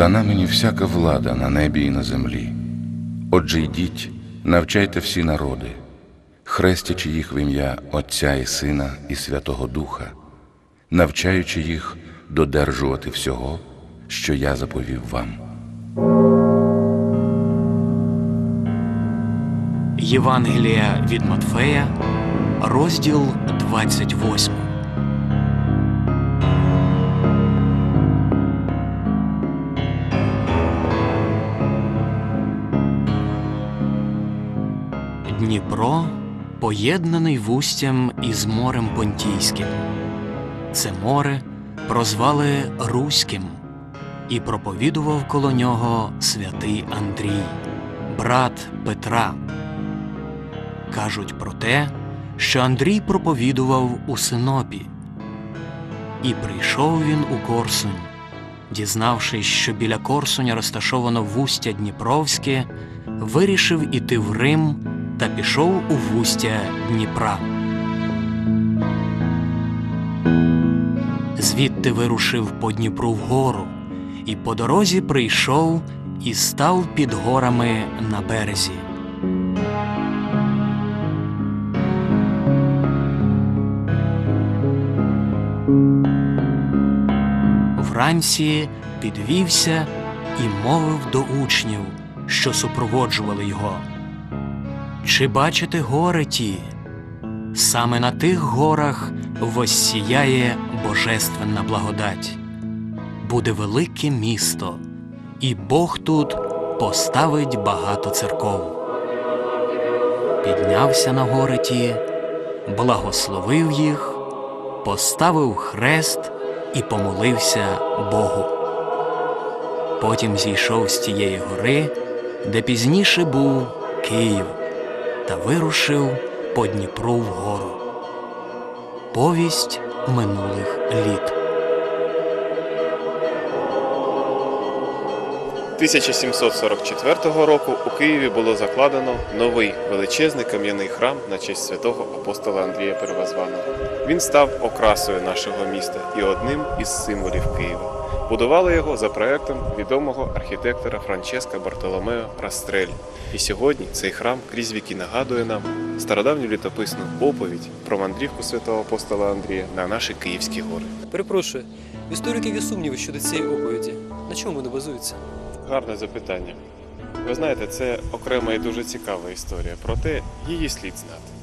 Дана мені всяка влада на небі і на землі. Отже, йдіть, навчайте всі народи, хрестячи їх в ім'я Отця і Сина і Святого Духа, навчаючи їх додержувати всього, що я заповів вам. Євангелія від Матфея, розділ 28. Дніпро поєднаний вустям із морем Понтійським. Це море прозвали Руським і проповідував коло нього святий Андрій, брат Петра. Кажуть про те, що Андрій проповідував у Синопі. І прийшов він у Корсунь, дізнавшись, що біля Корсуня розташовано вустя Дніпровське, вирішив іти в Рим та пішов у вустя Дніпра. Звідти вирушив по Дніпру вгору, і по дорозі прийшов і став під горами на березі. Вранці підвівся і мовив до учнів, що супроводжували його. Чи бачите гори ті? Саме на тих горах воссіяє божественна благодать. Буде велике місто, і Бог тут поставить багато церков. Піднявся на гори ті, благословив їх, поставив хрест і помолився Богу. Потім зійшов з тієї гори, де пізніше був Київ, та вирушив по Дніпру вгору. Повість минулих літ. 1744 року у Києві було закладено новий величезний кам'яний храм на честь святого апостола Андрія Первозваного. Він став окрасою нашого міста і одним із символів Києва. Будували його за проектом відомого архітектора Франческа Бартоломео Растрелі. І сьогодні цей храм крізь віки нагадує нам стародавню літописну оповідь про мандрівку святого апостола Андрія на наші Київські гори. Перепрошую, в істориків є сумніви щодо цієї оповіді. На чому вони базуються? Гарне запитання. Ви знаєте, це окрема і дуже цікава історія, проте її слід знати.